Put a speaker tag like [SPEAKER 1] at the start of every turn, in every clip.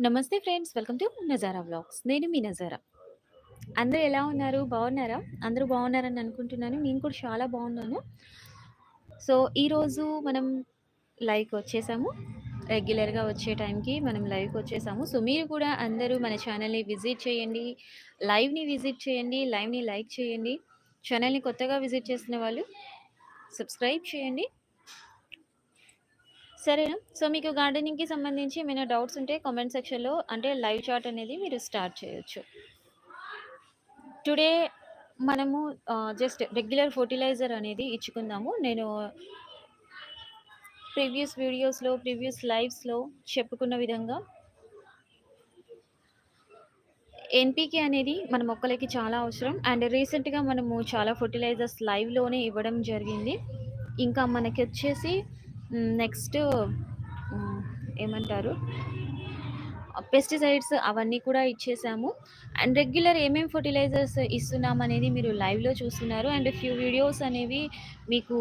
[SPEAKER 1] నమస్తే friends. Welcome to Nazara vlogs. నేను మీ నజారా. అందరూ ఎలా ఉన్నారు? బాగున్నారా? అందరూ బాగున్నారని అనుకుంటున్నాను. నేను కూడా చాలా బాగున్నాను. సో, ఈరోజు మనం లైవ్‌కొచ్చేసాము. రెగ్యులర్‌గా వచ్చే టైంకి మనం లైవ్‌కొచ్చేసాము. సో, మీరు కూడా అందరూ మన ఛానల్‌ని విజిట్ చేయండి. లైవ్‌ని విజిట్ చేయండి. లైవ్‌ని లైక్ చేయండి. ఛానల్‌ని కొత్తగా విజిట్ చేసిన వాళ్ళు సబ్స్క్రైబ్ చేయండి. సరేనా? సో, మీకు గార్డెనింగ్‌కి సంబంధించి ఏమైనా డౌట్స్ ఉంటే కామెంట్ సెక్షన్‌లో అంటే లైవ్ చాట్ అనేది మీరు స్టార్ట్ చేయొచ్చు. టుడే మనము జస్ట్ రెగ్యులర్ ఫర్టిలైజర్ అనేది ఇచ్చుకుందాము. నేను ప్రీవియస్ వీడియోస్‌లో, ప్రీవియస్ లైవ్స్‌లో చెప్పుకున్న విధంగా ఎన్పికే అనేది మన మొక్కలకి చాలా అవసరం. అండ్ రీసెంట్‌గా మనము చాలా ఫర్టిలైజర్స్ లైవ్‌లోనే ఇవ్వడం జరిగింది. ఇంకా మనకి వచ్చేసి నెక్స్ట్ ఏమంటారు? పెస్టిసైడ్స్ అవన్నీ కూడా ఇచ్చేసాము. అండ్ రెగ్యులర్ ఏమేం ఇస్తున్నాం ఇస్తున్నామనేది మీరు లైవ్‌లో చూస్తున్నారు. అండ్ ఫ్యూ వీడియోస్ అనేవి మీకు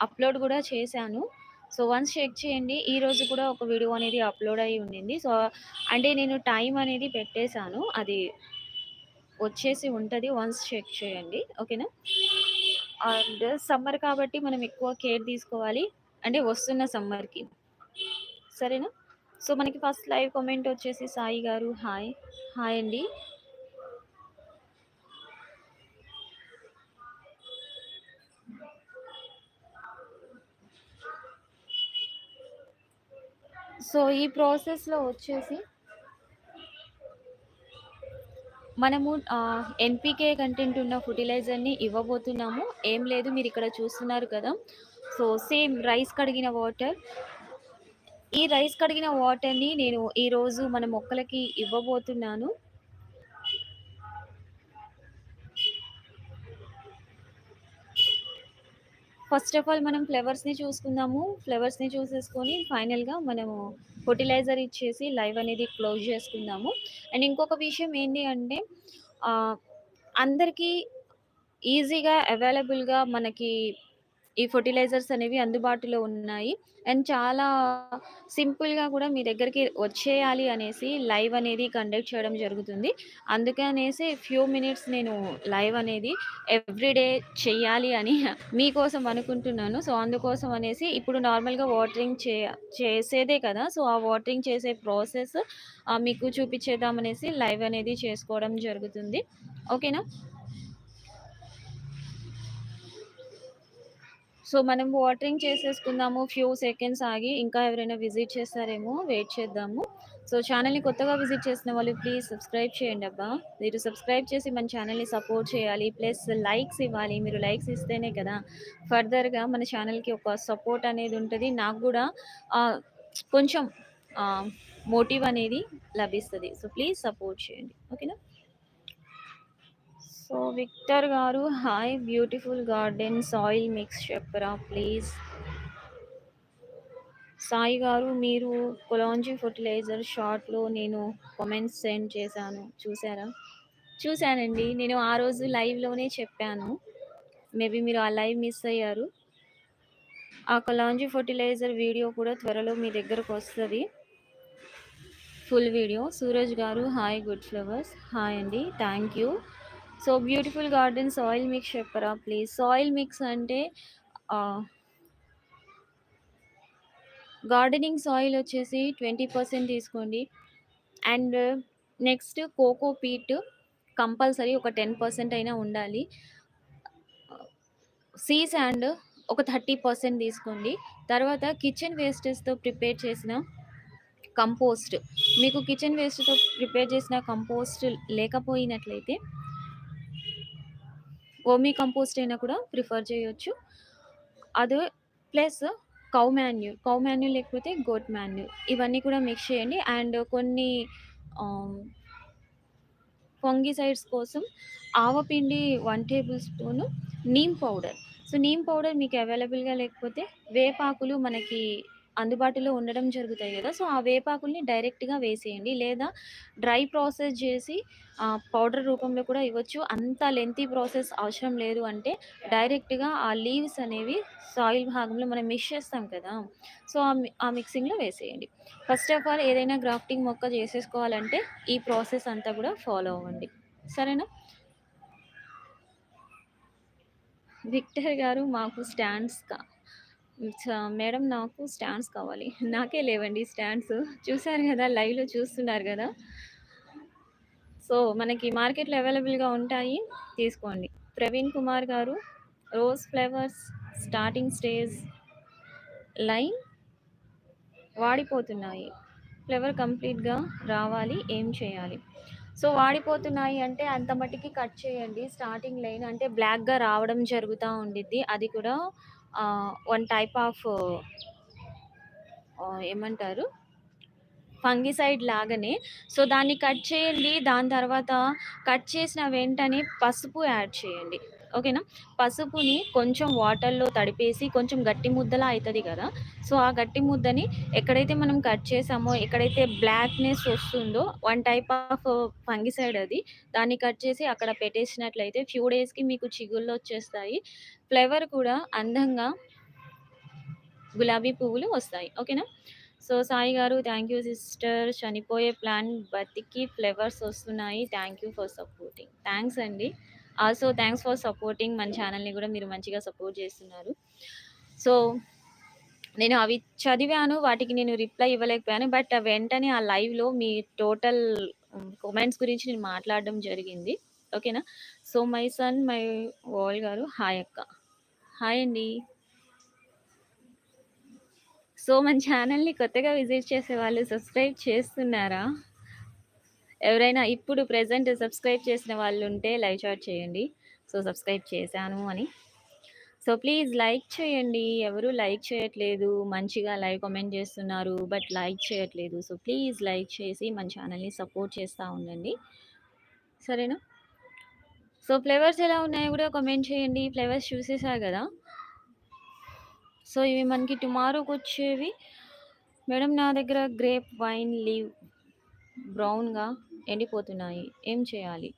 [SPEAKER 1] అప్‌లోడ్ కూడా చేశాను. సో, వన్స్ చెక్ చేయండి. ఈరోజు కూడా ఒక వీడియో అనేది అప్‌లోడ్ అయ్యి ఉండింది. సో, అంటే నేను టైం అనేది పెట్టేశాను అది వచ్చేసి ఉంటుంది వన్స్ చెక్ చేయండి. ఓకేనా? అండ్ సమ్మర్ కాబట్టి మనం ఎక్కువ కేర్ తీసుకోవాలి. అంటే వస్తున్న సమ్మర్‌కి. సరేనా? సో, మనకి ఫస్ట్ లైవ్ కామెంట్ వచ్చేసి సాయి గారు హాయ్. హాయ్ అండి. సో, ఈ ప్రాసెస్‌లో వచ్చేసి మనము ఎన్పికే కంటెంట్ ఉన్న ఫర్టిలైజర్ని ఇవ్వబోతున్నాము. ఏం లేదు మీరు ఇక్కడ చూస్తున్నారు కదా! సో, సేమ్ రైస్ కడిగిన వాటర్ ఈ రైస్ కడిగిన వాటర్‌ని నేను ఈరోజు మన మొక్కలకి ఇవ్వబోతున్నాను. ఫస్ట్ ఆఫ్ ఆల్ మనం ఫ్లవర్స్‌ని చూసుకుందాము. ఫ్లవర్స్‌ని చూసేసుకొని ఫైనల్‌గా మనము ఫర్టిలైజర్ ఇచ్చేసి లైవ్ అనేది క్లోజ్ చేసుకుందాము. అండ్ ఇంకొక విషయం ఏంటి అంటే అందరికీ ఈజీగా అవైలబుల్‌గా మనకి ఈ ఫెర్టిలైజర్స్ అనేవి అందుబాటులో ఉన్నాయి. అండ్ చాలా సింపుల్‌గా కూడా మీ దగ్గరికి వచ్చేయాలి అనేసి లైవ్ అనేది కండక్ట్ చేయడం జరుగుతుంది. అందుకనేసి ఫ్యూ మినిట్స్ నేను లైవ్ అనేది ఎవ్రీడే చెయ్యాలి అని మీకోసం అనుకుంటున్నాను. సో, అందుకోసం అనేసి ఇప్పుడు నార్మల్‌గా వాటరింగ్ చే చేసేదే కదా! సో, ఆ వాటరింగ్ చేసే ప్రాసెస్ మీకు చూపించేద్దామనేసి లైవ్ అనేది చేసుకోవడం జరుగుతుంది. ఓకేనా? సో, మనం వాటరింగ్ చేసేసుకుందాము. ఫ్యూ సెకండ్స్ ఆగి ఇంకా ఎవరైనా విజిట్ చేస్తారేమో వెయిట్ చేద్దాము. సో, ఛానల్ని కొత్తగా విజిట్ చేసిన వాళ్ళు ప్లీజ్ సబ్స్క్రైబ్ చేయండి అబ్బా మీరు సబ్స్క్రైబ్ చేసి మన ఛానల్ని సపోర్ట్ చేయాలి. ప్లస్ లైక్స్ ఇవ్వాలి. మీరు లైక్స్ ఇస్తేనే కదా! ఫర్దర్‌గా మన ఛానల్కి ఒక సపోర్ట్ అనేది ఉంటుంది నాకు కూడా కొంచెం మోటివ్ అనేది లభిస్తుంది సో, ప్లీజ్ సపోర్ట్ చేయండి. ఓకేనా? సో, విక్టర్ గారు hi beautiful garden soil mix చెప్పరా ప్లీజ్? సాయి గారు మీరు కొలాంజీ ఫర్టిలైజర్ షార్ట్‌లో నేను కామెంట్స్ సెండ్ చేశాను. చూసారా? చూశానండి నేను ఆ రోజు లైవ్‌లోనే చెప్పాను. మేబీ మీరు ఆ లైవ్ మిస్ అయ్యారు. ఆ కొలాంజీ ఫర్టిలైజర్ వీడియో కూడా త్వరలో మీ దగ్గరకు వస్తుంది ఫుల్ వీడియో. సూరజ్ గారు హాయ్ గుడ్ ఫ్లవర్స్. హాయ్ అండి. Thank you. So, beautiful garden soil mix చెప్పరా ప్లీజ్? సాయిల్ మిక్స్ అంటే గార్డెనింగ్ సాయిల్ వచ్చేసి 20% తీసుకోండి. And next coco peat compulsory ఒక 10% అయినా ఉండాలి. సీ శాండ్ ఒక 30% తీసుకోండి. తర్వాత కిచెన్ వేస్టెస్‌తో ప్రిపేర్ చేసిన కంపోస్ట్. మీకు కిచెన్ వేస్ట్‌తో ప్రిపేర్ చేసిన కంపోస్ట్ లేకపోయినట్లయితే వర్మీ కంపోస్ట్ అయినా కూడా ప్రిఫర్ చేయొచ్చు. అది plus cow manure. Cow manure లేకపోతే గోట్ మాన్యూర్. ఇవన్నీ కూడా మిక్స్ చేయండి. అండ్ కొన్ని um, పొంగి ఫంగిసైడ్స్ కోసం ఆవపిండి one tablespoon, neem powder. So, neem powder మీకు అవైలబుల్‌గా లేకపోతే వేపాకులు మనకి అందుబాటులో ఉండడం జరుగుతాయి కదా సో, ఆ వేపాకుల్ని డైరెక్ట్‌గా వేసేయండి. లేదా డ్రై ప్రాసెస్ చేసి పౌడర్ రూపంలో కూడా ఇవ్వచ్చు. అంత లెంతీ ప్రాసెస్ అవసరం లేదు అంటే డైరెక్ట్‌గా ఆ లీవ్స్ అనేవి సాయిల్ భాగంలో మనం మిక్స్ చేస్తాం కదా! సో, ఆ మి ఆ మిక్సింగ్‌లో వేసేయండి. ఫస్ట్ ఆఫ్ ఆల్ ఏదైనా గ్రాఫ్టింగ్ మొక్క చేసేసుకోవాలంటే ఈ ప్రాసెస్ అంతా కూడా ఫాలో అవ్వండి. సరేనా? విక్టర్ గారు మాకు స్టాండ్స్ కా మేడం నాకు స్టాండ్స్ కావాలి. నాకే లేవండి స్టాండ్స్. చూసారు కదా లైవ్‌లో చూస్తున్నారు కదా సో, మనకి మార్కెట్‌లో అవైలబుల్‌గా ఉంటాయి. తీసుకోండి. ప్రవీణ్ కుమార్ గారు rose flowers starting stage line వాడిపోతున్నాయి. Flower కంప్లీట్‌గా రావాలి. ఏం చేయాలి? సో, వాడిపోతున్నాయి అంటే అంత మట్టికి కట్ చేయండి. స్టార్టింగ్ లైన్ అంటే బ్లాక్‌గా రావడం జరుగుతూ ఉండిద్ది. అది కూడా వన్ టైప్ ఆఫ్ ఏమంటారు? ఫంగిసైడ్ లాగానే. సో, దాన్ని కట్ చేయండి. దాని తర్వాత కట్ చేసిన వెంటనే పసుపు యాడ్ చేయండి. ఓకేనా? పసుపుని కొంచెం వాటర్‌లో తడిపేసి కొంచెం గట్టి ముద్దలా అవుతుంది కదా సో, ఆ గట్టి ముద్దని ఎక్కడైతే మనం కట్ చేసామో, ఎక్కడైతే బ్లాక్‌నెస్ వస్తుందో వన్ టైప్ ఆఫ్ ఫంగిసైడ్ అది. దాన్ని కట్ చేసి అక్కడ పెట్టేసినట్లయితే ఫ్యూ డేస్‌కి మీకు చిగుళ్ళొచ్చేస్తాయి. ఫ్లేవర్ కూడా అందంగా గులాబీ పువ్వులు వస్తాయి. ఓకేనా? సో, సాయి గారు థ్యాంక్ యూ సిస్టర్ చనిపోయే ప్లాన్ బతికి ఫ్లేవర్స్ వస్తున్నాయి. Thank you for supporting. Thanks అండి. ఆల్సో థ్యాంక్స్ ఫర్ సపోర్టింగ్ మన ఛానల్ని కూడా మీరు మంచిగా సపోర్ట్ చేస్తున్నారు. సో, నేను అవి చదివాను. వాటికి నేను రిప్లై ఇవ్వలేకపోయాను. బట్ వెంటనే ఆ లైవ్‌లో మీ టోటల్ హ్మ్, కామెంట్స్ గురించి నేను మాట్లాడడం జరిగింది. ఓకేనా? సో, మై సన్ మై వాల్ గారు హాయ్ అక్క. హాయ్ అండి. సో, మన ఛానల్ని కొత్తగా విజిట్ చేసే వాళ్ళు సబ్స్క్రైబ్ చేస్తున్నారా? ఎవరైనా ఇప్పుడు ప్రెజెంట్ సబ్స్క్రైబ్ చేసిన వాళ్ళు ఉంటే లైవ్ చాట్ చేయండి. సో, సబ్స్క్రైబ్ చేశాను అని. సో, ప్లీజ్ లైక్ చేయండి. ఎవరు లైక్ చేయట్లేదు. మంచిగా లైవ్ కామెంట్ చేస్తున్నారు. బట్ లైక్ చేయట్లేదు. సో, ప్లీజ్ లైక్ చేసి మన ఛానల్ని సపోర్ట్ చేస్తూ ఉండండి. సరేనా? సో, ఫ్లేవర్స్ ఎలా ఉన్నాయో కూడా కామెంట్ చేయండి. ఫ్లేవర్స్ చూసేసా కదా సో, ఇవి మనకి టుమారోకొచ్చేవి. మేడం నా దగ్గర గ్రేప్ వైన్ లీవ్ బ్రౌన్‌గా ఎండిపోతున్నాయి. ఏం చేయాలి?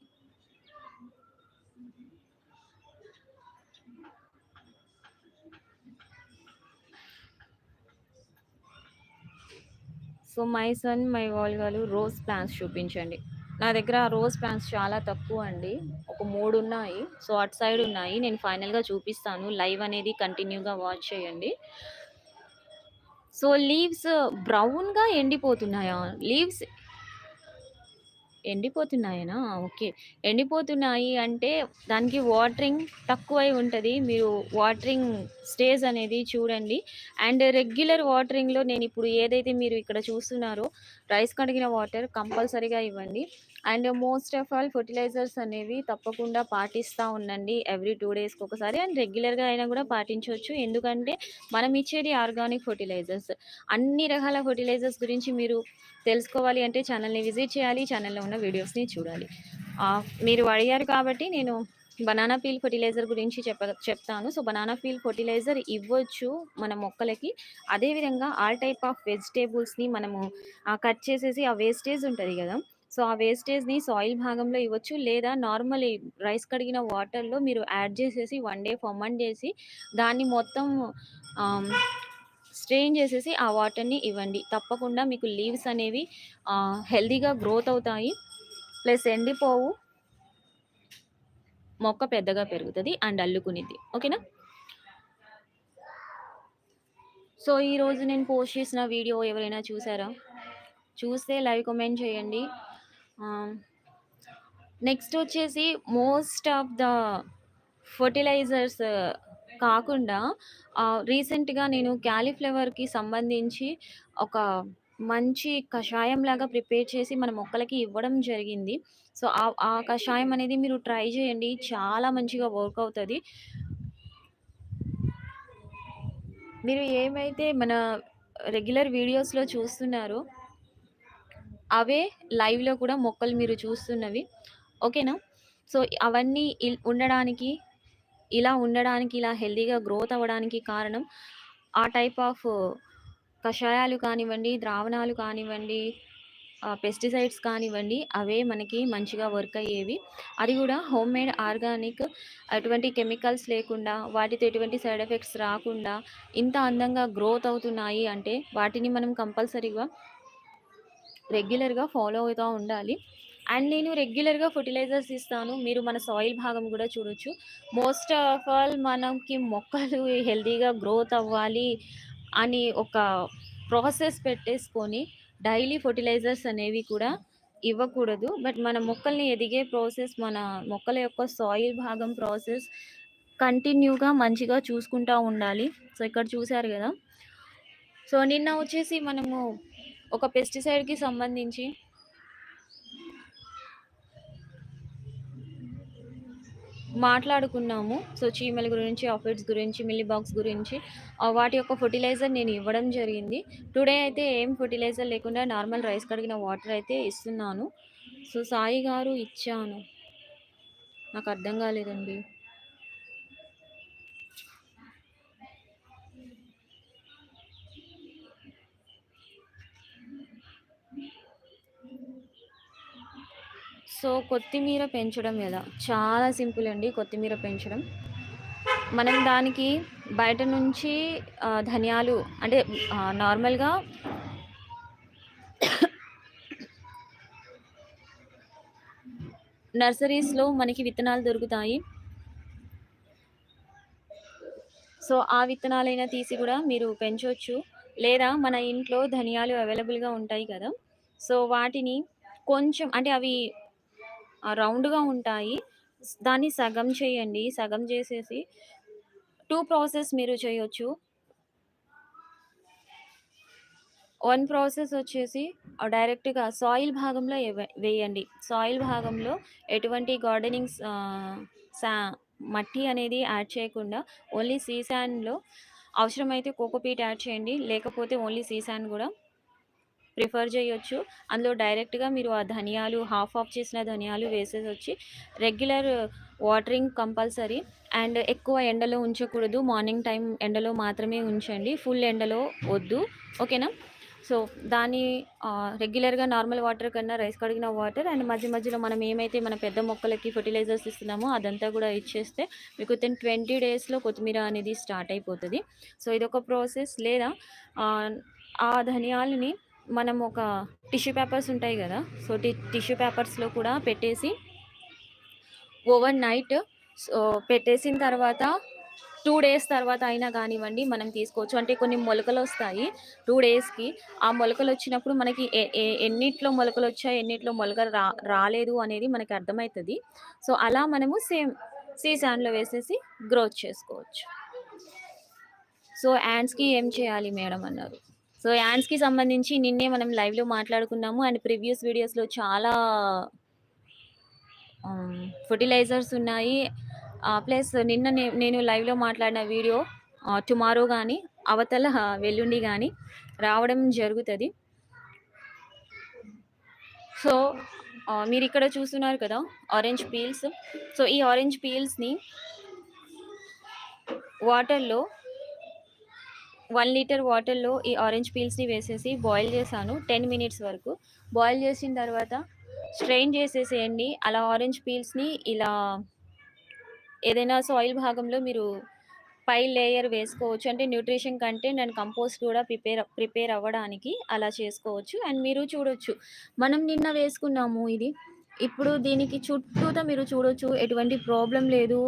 [SPEAKER 1] సో, మై సన్ మై వాల్ గారు రోజ్ ప్లాంట్స్ చూపించండి. నా దగ్గర రోజ్ ప్లాంట్స్ చాలా తక్కువ అండి ఒక మూడు ఉన్నాయి. సో, అటు సైడ్ ఉన్నాయి. నేను ఫైనల్‌గా చూపిస్తాను. లైవ్ అనేది కంటిన్యూగా వాచ్ చేయండి. సో, లీవ్స్ బ్రౌన్‌గా ఎండిపోతున్నాయా? లీవ్స్ ఎండిపోతున్నాయనా? ఓకే. ఎండిపోతున్నాయి అంటే దానికి వాటరింగ్ తక్కువై ఉంటుంది మీరు వాటరింగ్ స్టేజ్ అనేది చూడండి. అండ్ రెగ్యులర్ వాటరింగ్‌లో నేను ఇప్పుడు ఏదైతే మీరు ఇక్కడ చూస్తున్నారో రైస్ కడిగిన వాటర్ కంపల్సరీగా ఇవ్వండి. And most of all fertilizers అనేవి తప్పకుండా పాటిస్తా ఉండండి. ఎవ్రీ టూ డేస్‌కి ఒకసారి అండ్ రెగ్యులర్‌గా అయినా కూడా పాటించవచ్చు ఎందుకంటే మనం ఇచ్చేది ఆర్గానిక్ ఫెర్టిలైజర్స్. అన్ని రకాల ఫెర్టిలైజర్స్ గురించి మీరు తెలుసుకోవాలి అంటే ఛానల్ని విజిట్ చేయాలి. ఛానల్లో ఉన్న వీడియోస్‌ని చూడాలి. మీరు అడిగారు కాబట్టి నేను బనానా పీల్ ఫెర్టిలైజర్ గురించి చెప్ప చెప్తాను. సో, బనానా పీల్ ఫెర్టిలైజర్ ఇవ్వచ్చు మన మొక్కలకి. అదే విధంగా ఆల్ టైప్ ఆఫ్ వెజిటేబుల్స్ని మనము కట్ చేసేసి ఆ వేస్టేజ్ ఉంటుంది కదా సో, ఆ వేస్టేజ్‌ని సాయిల్ భాగంలో ఇవ్వచ్చు. లేదా నార్మల్ రైస్ కడిగిన వాటర్‌లో మీరు యాడ్ చేసేసి వన్ డే ఫర్మెంట్ చేసి దాన్ని మొత్తం స్ట్రెయిన్ చేసేసి ఆ వాటర్‌ని ఇవ్వండి. తప్పకుండా మీకు లీవ్స్ అనేవి హెల్దీగా గ్రోత్ అవుతాయి. ప్లస్ ఎండిపోవు. మొక్క పెద్దగా పెరుగుతుంది అండ్ అల్లుకునిద్ది. ఓకేనా? సో, ఈరోజు నేను పోస్ట్ చేసిన వీడియో ఎవరైనా చూసారా? చూస్తే లైవ్ కమెంట్ చేయండి. నెక్స్ట్ వచ్చేసి మోస్ట్ ఆఫ్ ద ఫర్టిలైజర్స్ కాకుండా రీసెంట్‌గా నేను క్యాలీఫ్లవర్కి సంబంధించి ఒక మంచి కషాయం లాగా ప్రిపేర్ చేసి మన మొక్కలకి ఇవ్వడం జరిగింది. సో, ఆ ఆ కషాయం అనేది మీరు ట్రై చేయండి. చాలా మంచిగా వర్క్ అవుతుంది మీరు ఏమైతే మన రెగ్యులర్ వీడియోస్‌లో చూస్తున్నారో అవే లైవ్‌లో కూడా మొక్కలు మీరు చూస్తున్నవి. ఓకేనా? సో, అవన్నీ ఇల్ ఉండడానికి, ఇలా ఉండడానికి, ఇలా హెల్తీగా గ్రోత్ అవ్వడానికి కారణం ఆ టైప్ ఆఫ్ కషాయాలు కానివ్వండి, ద్రావణాలు కానివ్వండి, పెస్టిసైడ్స్ కానివ్వండి, అవే మనకి మంచిగా వర్క్ అయ్యేవి. అది గూడా హోమ్‌మేడ్ ఆర్గానిక్ ఎటువంటి కెమికల్స్ లేకుండా, వాటితో ఎటువంటి సైడ్ ఎఫెక్ట్స్ రాకుండా, ఇంత అందంగా గ్రోత్ అవుతున్నాయి అంటే, వాటిని మనం కంపల్సరీగా రెగ్యులర్‌గా ఫాలో అవుతూ ఉండాలి. అండ్ నేను రెగ్యులర్‌గా ఫెర్టిలైజర్స్ ఇస్తాను. మీరు మన సాయిల్ భాగం కూడా చూడొచ్చు. మోస్ట్ ఆఫ్ ఆల్ మనకి మొక్కలు హెల్తీగా గ్రోత్ అవ్వాలి అని ఒక ప్రాసెస్ పెట్టేసుకొని, డైలీ ఫర్టిలైజర్స్ అనేవి కూడా ఇవ్వకూడదు. బట్ మన మొక్కల్ని ఎదిగే ప్రాసెస్, మన మొక్కల యొక్క సాయిల్ భాగం ప్రాసెస్ కంటిన్యూగా మంచిగా చూసుకుంటా ఉండాలి. సో, ఇక్కడ చూసారు కదా సో, నిన్న వచ్చేసి మనము ఒక పెస్టిసైడ్‌కి సంబంధించి మాట్లాడుకున్నాము. సో, చీమల గురించి, ఆఫిడ్స్ గురించి, మిల్లీ బాక్స్ గురించి వాటి యొక్క ఫర్టిలైజర్ నేను ఇవ్వడం జరిగింది. టుడే అయితే ఏం ఫర్టిలైజర్ లేకుండా నార్మల్ రైస్ కడిగిన వాటర్ అయితే ఇస్తున్నాను. సో, సాయి గారు ఇచ్చాను. నాకు అర్థం కాలేదండి. సో, కొత్తిమీర పెంచడం ఎలా? చాలా సింపుల్ అండి కొత్తిమీర పెంచడం. మనం దానికి బయట నుంచి ధనియాలు అంటే నార్మల్‌గా నర్సరీస్‌లో మనకి విత్తనాలు దొరుకుతాయి. సో, ఆ విత్తనాలైనా తీసి కూడా మీరు పెంచవచ్చు లేదా మన ఇంట్లో ధనియాలు అవైలబుల్‌గా ఉంటాయి కదా! సో, వాటిని కొంచెం అంటే అవి రౌండ్‌గా ఉంటాయి. దాన్ని సగం చేయండి. సగం చేసేసి టూ ప్రాసెస్ మీరు చేయొచ్చు. వన్ ప్రాసెస్ వచ్చేసి డైరెక్ట్‌గా సాయిల్ భాగంలో వేయండి. సాయిల్ భాగంలో ఎటువంటి గార్డెనింగ్స్ సా మట్టి అనేది యాడ్ చేయకుండా ఓన్లీ సీ శాండ్‌లో అవసరమైతే కోకోపీట్ యాడ్ చేయండి. లేకపోతే ఓన్లీ సీ శాండ్ ప్రిఫర్ చేయొచ్చు. అందులో డైరెక్ట్‌గా మీరు ఆ ధనియాలు హాఫ్ ఆఫ్ చేసిన ధనియాలు వేసేసొచ్చి రెగ్యులర్ వాటరింగ్ కంపల్సరీ. అండ్ ఎక్కువ ఎండలో ఉంచకూడదు. మార్నింగ్ టైం ఎండలో మాత్రమే ఉంచండి. ఫుల్ ఎండలో వద్దు. ఓకేనా? సో, దాన్ని రెగ్యులర్‌గా నార్మల్ వాటర్ కన్నా రైస్ కడిగిన వాటర్ అండ్ మధ్య మధ్యలో మనం ఏమైతే మన పెద్ద మొక్కలకి ఫెర్టిలైజర్స్ ఇస్తున్నామో అదంతా కూడా ఇచ్చేస్తే మీకు వితిన్ 20 డేస్‌లో కొత్తిమీర అనేది స్టార్ట్ అయిపోతుంది సో, ఇదొక ప్రాసెస్. లేదా ఆ ధనియాలని మనం ఒక టిష్యూ పేపర్స్ ఉంటాయి కదా సో, టి టిష్యూ పేపర్స్‌లో కూడా పెట్టేసి ఓవర్ నైట్ సో, పెట్టేసిన తర్వాత టూ డేస్ తర్వాత అయినా కానివ్వండి మనం తీసుకోవచ్చు. అంటే కొన్ని మొలకలు వస్తాయి టూ డేస్‌కి. ఆ మొలకలు వచ్చినప్పుడు మనకి ఎ మొలకలు వచ్చాయి ఎన్నిట్లో మొలకలు రా రాలేదు అనేది మనకి అర్థమవుతుంది సో, అలా మనము సేమ్ సీ శాండ్‌లో వేసేసి గ్రోత్ చేసుకోవచ్చు. సో, యాండ్స్కి ఏం చేయాలి మేడం అన్నారు. సో, యాన్స్కి సంబంధించి నిన్నే మనం లైవ్‌లో మాట్లాడుకున్నాము. అండ్ ప్రీవియస్ వీడియోస్‌లో చాలా ఫర్టిలైజర్స్ ఉన్నాయి. ప్లస్ నిన్న నేను లైవ్‌లో మాట్లాడిన వీడియో టుమారో కానీ అవతల వెల్లుండి కానీ రావడం జరుగుతుంది సో, మీరు ఇక్కడ చూస్తున్నారు కదా! Orange peels. సో, ఈ ఆరెంజ్ పీల్స్‌ని వాటర్‌లో వన్ లీటర్ వాటర్‌లో ఈ ఆరెంజ్ పీల్స్‌ని వేసేసి బాయిల్ చేశాను 10 మినిట్స్ వరకు. బాయిల్ చేసిన తర్వాత స్ట్రెయిన్ చేసేసేయండి. అలా ఆరెంజ్ పీల్స్‌ని ఇలా ఏదైనా సాయిల్ భాగంలో మీరు పై లేయర్ వేసుకోవచ్చు. అంటే న్యూట్రిషన్ కంటెంట్ అండ్ కంపోస్ట్ కూడా ప్రిపేర్ ప్రిపేర్ అవ్వడానికి అలా చేసుకోవచ్చు. అండ్ మీరు చూడొచ్చు. మనం నిన్న వేసుకున్నాము ఇది. ఇప్పుడు దీనికి చుట్టూతా మీరు చూడొచ్చు ఎటువంటి ప్రాబ్లం లేదు.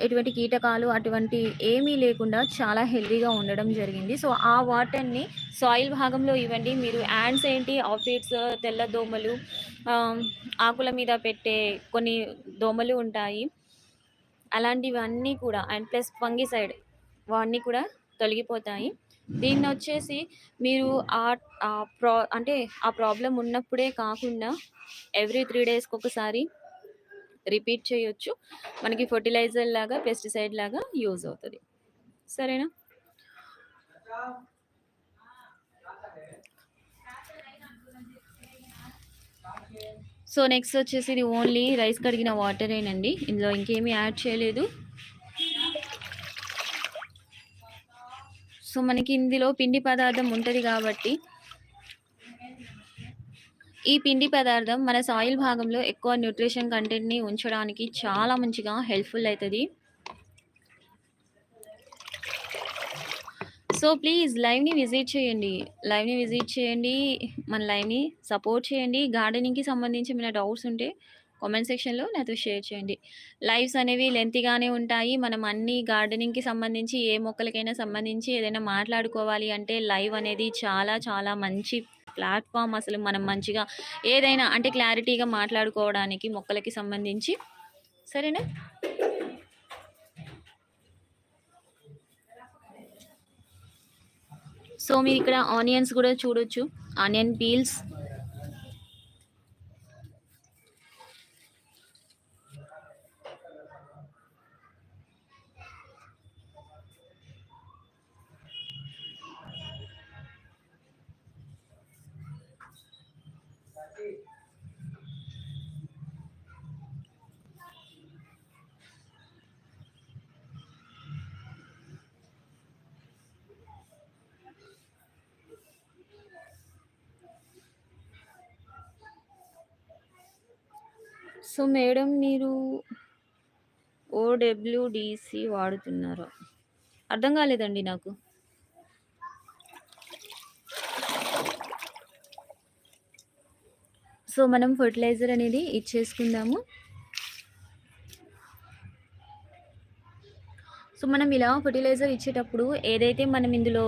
[SPEAKER 1] ఎటువంటి కీటకాలు అటువంటి ఏమీ లేకుండా చాలా హెల్తీగా ఉండడం జరిగింది. సో, ఆ వాటర్‌ని సాయిల్ భాగంలో ఇవ్వండి. మీరు యాండ్స్ ఏంటి, ఆఫిడ్స్, తెల్ల దోమలు ఆకుల మీద పెట్టే కొన్ని దోమలు ఉంటాయి. అలాంటివన్నీ కూడా అండ్ ప్లస్ ఫంగిసైడ్ వాన్ని కూడా తొలగిపోతాయి. దీన్ని వచ్చేసి మీరు ఆ ప్రా అంటే ఆ ప్రాబ్లం ఉన్నప్పుడే కాకుండా ఎవ్రీ 3 డేస్‌కొకసారి రిపీట్ చేయొచ్చు. మనకి ఫర్టిలైజర్ లాగా, పెస్టిసైడ్ లాగా యూజ్ అవుతుంది సరేనా? సో నెక్స్ట్ వచ్చేసి ఇది ఓన్లీ రైస్ కడిగిన వాటరేనండి ఇందులో ఇంకేమీ యాడ్ చేయలేదు సో మనకి ఇందులో పిండి పదార్థం ఉంటుంది కాబట్టి ఈ పిండి పదార్థం మన సాయిల్ భాగంలో ఎక్కువ న్యూట్రిషన్ కంటెంట్ని ఉంచడానికి చాలా మంచిగా హెల్ప్ఫుల్ అవుతుంది. సో ప్లీజ్ లైవ్ని విజిట్ చేయండి. లైవ్ని విజిట్ చేయండి. మన లైవ్ని సపోర్ట్ చేయండి. గార్డెనింగ్కి సంబంధించి మన డౌట్స్ ఉంటే కామెంట్ సెక్షన్లో నాతో షేర్ చేయండి. లైవ్స్ అనేవి లెంతీగానే ఉంటాయి. మనం అన్ని గార్డెనింగ్కి సంబంధించి ఏ మొక్కలకైనా సంబంధించి ఏదైనా మాట్లాడుకోవాలి అంటే లైవ్ అనేది చాలా చాలా మంచి ప్లాట్ఫామ్. అసలు మనం మంచిగా ఏదైనా అంటే క్లారిటీగా మాట్లాడుకోవడానికి మొక్కలకి సంబంధించి. సరేనా? సో మీరు ఇక్కడ ఆనియన్స్ కూడా చూడొచ్చు. ఆనియన్ పీల్స్ సో మేడం మీరు ఓడబ్ల్యూడిసి వాడుతున్నారా? అర్థం కాలేదండి నాకు. సో మనం ఫర్టిలైజర్ అనేది ఇచ్చేసుకుందాము. సో మనం ఇలా ఫర్టిలైజర్ ఇచ్చేటప్పుడు ఏదైతే మనం ఇందులో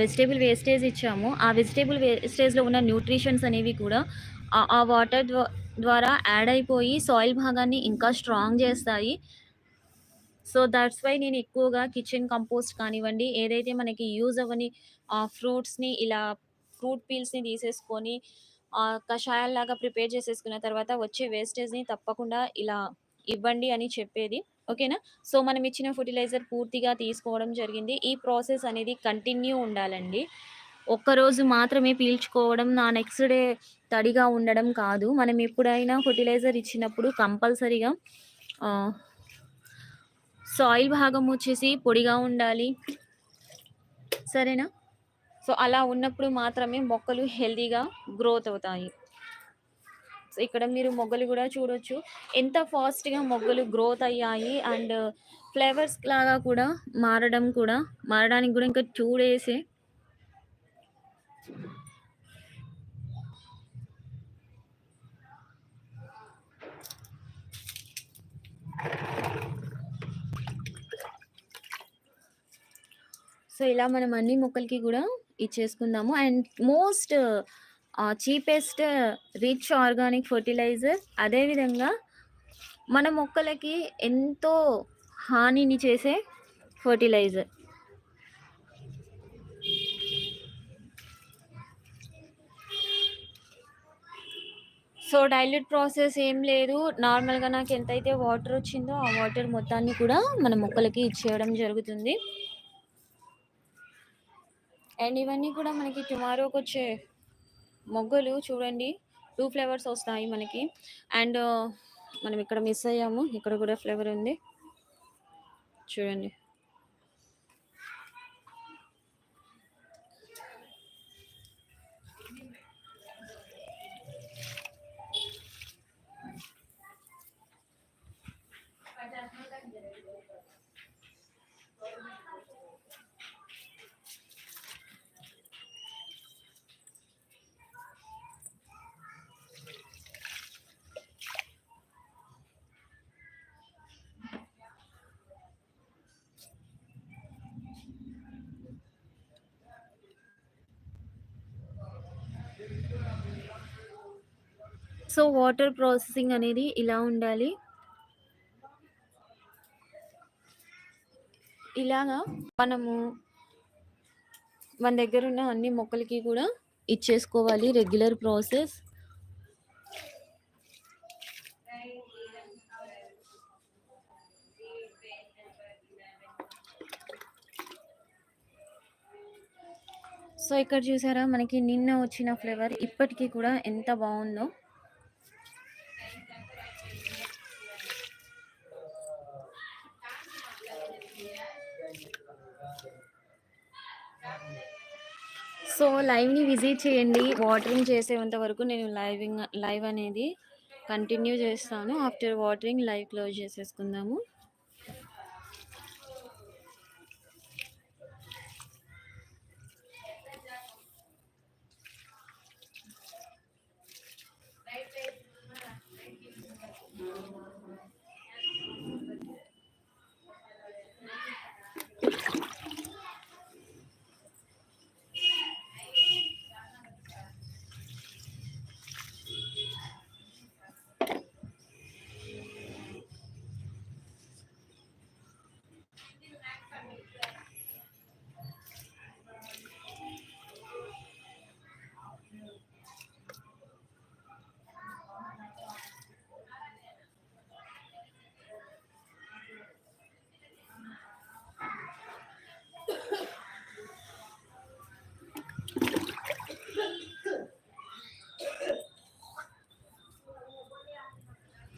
[SPEAKER 1] వెజిటేబుల్ వేస్టేజ్ ఇచ్చామో ఆ వెజిటేబుల్ వేస్టేజ్లో ఉన్న న్యూట్రిషన్స్ అనేవి కూడా ఆ వాటర్ ద్వారా యాడ్ అయిపోయి సాయిల్ భాగాన్ని ఇంకా స్ట్రాంగ్ చేస్తాయి. సో దట్స్ వై నేను ఎక్కువగా కిచెన్ కంపోస్ట్ కానివ్వండి ఏదైతే మనకి యూజ్ అవ్వని ఫ్రూట్స్ని ఇలా ఫ్రూట్ పీల్స్ని తీసేసుకొని కషాయాల్లాగా ప్రిపేర్ చేసేసుకున్న తర్వాత వచ్చే వేస్టేజ్ని తప్పకుండా ఇలా ఇవ్వండి అని చెప్పేది. ఓకేనా సో మనం ఇచ్చిన ఫర్టిలైజర్ పూర్తిగా తీసుకోవడం జరిగింది. ఈ ప్రాసెస్ అనేది కంటిన్యూ ఉండాలండి. ఒక్కరోజు మాత్రమే పీల్చుకోవడం నా నెక్స్ట్ డే తడిగా ఉండడం కాదు. మనం ఎప్పుడైనా ఫర్టిలైజర్ ఇచ్చినప్పుడు కంపల్సరీగా సాయిల్ భాగం వచ్చేసి పొడిగా ఉండాలి. సరేనా? సో అలా ఉన్నప్పుడు మాత్రమే మొక్కలు హెల్తీగా గ్రోత్ అవుతాయి. ఇక్కడ మీరు మొగ్గలు కూడా చూడొచ్చు. ఎంత ఫాస్ట్గా మొగ్గలు గ్రోత్ అయ్యాయి అండ్ ఫ్లేవర్స్ లాగా కూడా మారడం కూడా మారడానికి కూడా ఇంకా టూ డేసే సో ఇలా మనం అన్ని మొక్కలకి కూడా ఇచ్చేసుకుందాము. And most cheapest rich organic fertilizer అదేవిధంగా మన మొక్కలకి ఎంతో హానిని చేసే ఫర్టిలైజర్. సో డైల్యూట్ ప్రాసెస్ ఏం లేదు. నార్మల్గా నాకు ఎంతైతే వాటర్ వచ్చిందో ఆ వాటర్ మొత్తాన్ని కూడా మన మొక్కలకి ఇచ్చేయడం జరుగుతుంది. అండ్ ఇవన్నీ కూడా మనకి టుమారోకి వచ్చే మొగ్గలు చూడండి. టూ ఫ్లేవర్స్ వస్తాయి మనకి. అండ్ మనం ఇక్కడ మిస్ అయ్యాము. ఇక్కడ కూడా ఫ్లేవర్ ఉంది. చూడండి. సో వాటర్ ప్రాసెసింగ్ అనేది ఇలా ఉండాలి. ఇలాగా మనము మన దగ్గర ఉన్న అన్ని మొక్కలకి కూడా ఇచ్చేసుకోవాలి రెగ్యులర్ ప్రాసెస్. సో ఇక్కడ చూసారా మనకి నిన్న వచ్చిన ఫ్లేవర్ ఇప్పటికీ కూడా ఎంత బాగుందో సో, లైవ్‌ని విజిట్ చేయండి. వాటరింగ్ చేసేంత వరకు నేను లైవింగ్ లైవ్ అనేది కంటిన్యూ చేస్తాను. ఆఫ్టర్ వాటరింగ్ లైవ్ క్లోజ్ చేసేసుకుందాము.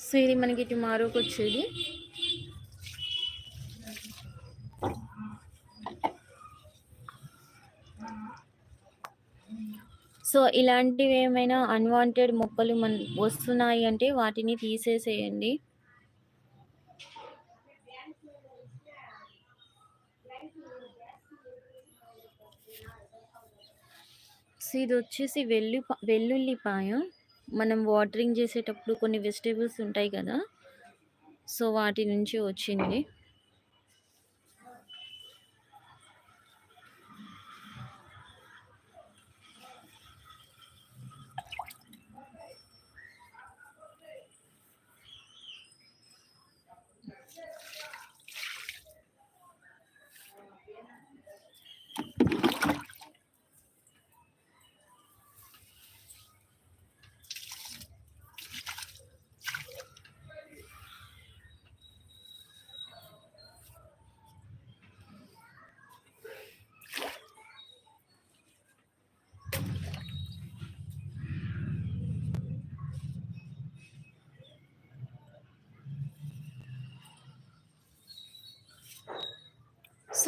[SPEAKER 1] సో ఇది మనకి టుమారోకి వచ్చేది సో ఇలాంటివి ఏమైనా అన్వాంటెడ్ మొక్కలు మన వస్తున్నాయి అంటే వాటిని తీసేసేయండి. సో ఇది వచ్చేసి వెల్లు వెల్లుల్లిపాయ. మనం వాటరింగ్ చేసేటప్పుడు కొన్ని వెజిటేబుల్స్ ఉంటాయి కదా సో వాటి నుంచి వచ్చింది.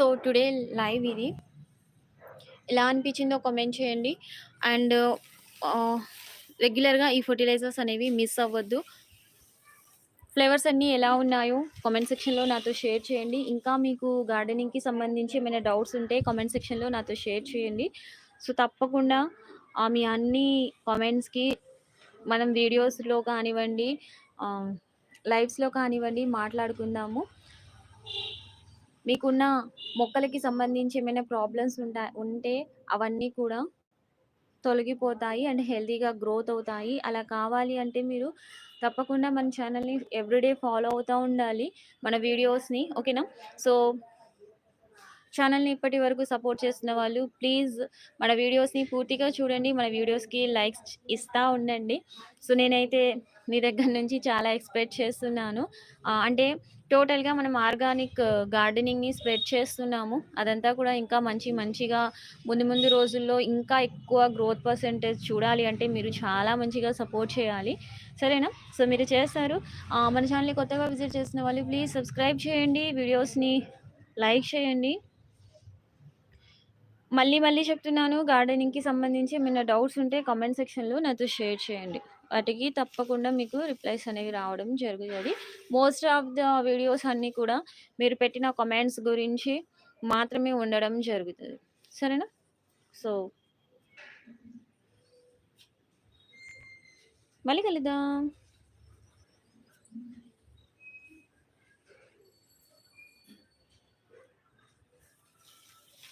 [SPEAKER 1] సో టుడే లైవ్ ఇది. ఎలా అనిపించిందో కామెంట్ చేయండి. అండ్ రెగ్యులర్గా ఈ ఫర్టిలైజర్స్ అనేవి మిస్ అవ్వద్దు. ఫ్లేవర్స్ అన్నీ ఎలా ఉన్నాయో కామెంట్ సెక్షన్లో నాతో షేర్ చేయండి. ఇంకా మీకు గార్డెనింగ్కి సంబంధించి ఏమైనా డౌట్స్ ఉంటే కామెంట్ సెక్షన్లో నాతో షేర్ చేయండి. సో తప్పకుండా మీ అన్ని కామెంట్స్కి మనం వీడియోస్లో కానివ్వండి లైవ్స్లో కానివ్వండి మాట్లాడుకుందాము. మీకున్న మొక్కలకి సంబంధించి ఏమైనా ప్రాబ్లమ్స్ ఉంటా ఉంటే అవన్నీ కూడా తొలగిపోతాయి అండ్ హెల్తీగా గ్రోత్ అవుతాయి. అలా కావాలి అంటే మీరు తప్పకుండా మన ఛానల్ని ఎవ్రీడే ఫాలో అవుతూ ఉండాలి మన వీడియోస్ని ఓకేనా సో ఛానల్ని ఇప్పటి వరకు సపోర్ట్ చేస్తున్న వాళ్ళు ప్లీజ్ మన వీడియోస్ని పూర్తిగా చూడండి. మన వీడియోస్కి లైక్స్ ఇస్తూ ఉండండి. సో నేనైతే మీ దగ్గర నుంచి చాలా ఎక్స్పెక్ట్ చేస్తున్నాను. అంటే టోటల్గా మనం ఆర్గానిక్ గార్డెనింగ్ని స్ప్రెడ్ చేస్తున్నాము. అదంతా కూడా ఇంకా మంచి మంచిగా ముందు ముందు రోజుల్లో ఇంకా ఎక్కువ గ్రోత్ పర్సెంటేజ్ చూడాలి అంటే మీరు చాలా మంచిగా సపోర్ట్ చేయాలి. సరేనా? సో మీరు చేస్తారు. మన ఛానల్ని కొత్తగా విజిట్ చేసిన వాళ్ళు ప్లీజ్ సబ్స్క్రైబ్ చేయండి. వీడియోస్ని లైక్ చేయండి. మళ్ళీ మళ్ళీ చెప్తున్నాను గార్డెనింగ్కి సంబంధించి ఏమైనా డౌట్స్ ఉంటే కామెంట్ సెక్షన్లో నాతో షేర్ చేయండి. వాటికి తప్పకుండా మీకు రిప్లైస్ అనేవి రావడం జరుగుతుంది. మోస్ట్ ఆఫ్ ద వీడియోస్ అన్నీ కూడా మీరు పెట్టిన కమెంట్స్ గురించి మాత్రమే ఉండడం జరుగుతుంది. సరేనా? సో మళ్ళీ కలుద్దాం.